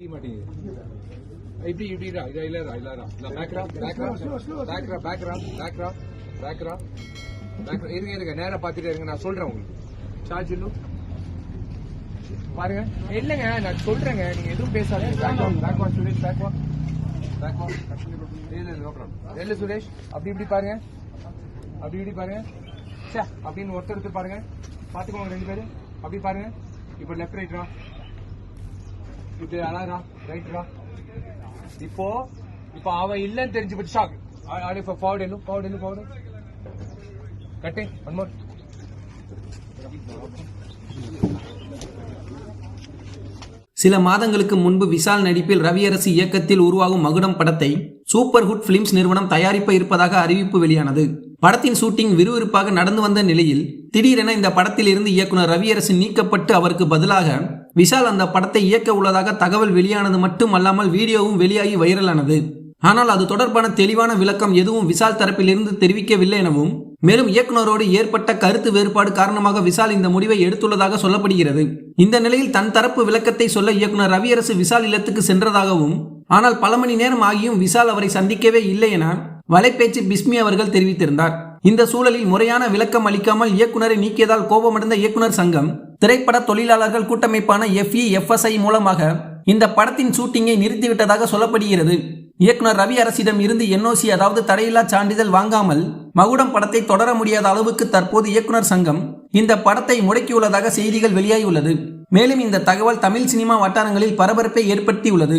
இப்படி இப்படி இல்ல இல்ல இல்ல இல்ல இல்ல பேக்ரா பேக்ரா பேக்ரா பேக்ரா பேக்ரா பேக்ரா பேக்ரா இருங்க இருங்க நேரா பார்த்துட்டே இருங்க நான் சொல்றேன் உங்களுக்கு சார்ஜ் இல்லு பாருங்க இல்லைங்க நான் சொல்றேங்க நீங்க எதுவும் பேசாதீங்க பேக் வா பேக் வா சுரேஷ் பேக் வா பேக் வா இல்ல சுரேஷ் அப்படி இப்படி பாருங்க அப்படி இப்படி பாருங்க சே அப்படின்னு ஒருத்தர் பாருங்க பாத்துக்கோங்க ரெண்டு பேரும் அப்படி பாருங்க இப்போ லெஃப்ட் ரைட் ரா இது அழகா ரைட்ரா இப்போ இப்போ அவன் இல்லைன்னு தெரிஞ்சு போச்சு. ஷாக் ஆடி இப்போ ஃபார்வர்ட் எல்லு ஃபார்வர்ட் எல்லு ஃபார்வர்டு கட்டே ஒன் மோர் சில மாதங்களுக்கு முன்பு விஷால் நடிப்பில் ரவியரசு இயக்கத்தில் உருவாகும் மகுடம் படத்தை சூப்பர் ஹுட் பிலிம்ஸ் நிறுவனம் தயாரிப்ப இருப்பதாக அறிவிப்பு வெளியானது. படத்தின் ஷூட்டிங் விறுவிறுப்பாக நடந்து வந்த நிலையில் திடீரென இந்த படத்தில் இருந்து இயக்குனர் ரவியரசு நீக்கப்பட்டு அவருக்கு பதிலாக விஷால் அந்த படத்தை இயக்க உள்ளதாக தகவல் வெளியானது மட்டும் அல்லாமல் வீடியோவும் வெளியாகி வைரலானது. ஆனால் அது தொடர்பான தெளிவான விளக்கம் எதுவும் விஷால் தரப்பிலிருந்து தெரிவிக்கவில்லை எனவும் மேலும் இயக்குனரோடு ஏற்பட்ட கருத்து வேறுபாடு காரணமாக விஷால் இந்த முடிவை எடுத்துள்ளதாக சொல்லப்படுகிறது. இந்த நிலையில் தன் தரப்பு விளக்கத்தை சொல்ல இயக்குனர் ரவியரசு விஷால் இல்லத்துக்கு சென்றதாகவும் ஆனால் பல மணி நேரம் ஆகியும் விஷால் அவரை சந்திக்கவே இல்லை என வலைப்பேச்சு பிஸ்மி அவர்கள் தெரிவித்திருந்தார். இந்த சூழலில் முறையான விளக்கம் அளிக்காமல் இயக்குனரை நீக்கியதால் கோபமடைந்த இயக்குனர் சங்கம் திரைப்பட தொழிலாளர்கள் கூட்டமைப்பான எஃப்இஎஃப்எஸ்ஐ மூலமாக இந்த படத்தின் ஷூட்டிங்கை நிறுத்திவிட்டதாக சொல்லப்படுகிறது. இயக்குனர் ரவி அரசிடம் இருந்து என்ஓசி அதாவது தடையில்லா சான்றிதழ் வாங்காமல் மகுடம் படத்தை தொடர முடியாத அளவுக்கு தற்போது இயக்குனர் சங்கம் இந்த படத்தை முடக்கியுள்ளதாக செய்திகள் வெளியாகியுள்ளது. மேலும் இந்த தகவல் தமிழ் சினிமா வட்டாரங்களில் பரபரப்பை ஏற்படுத்தியுள்ளது.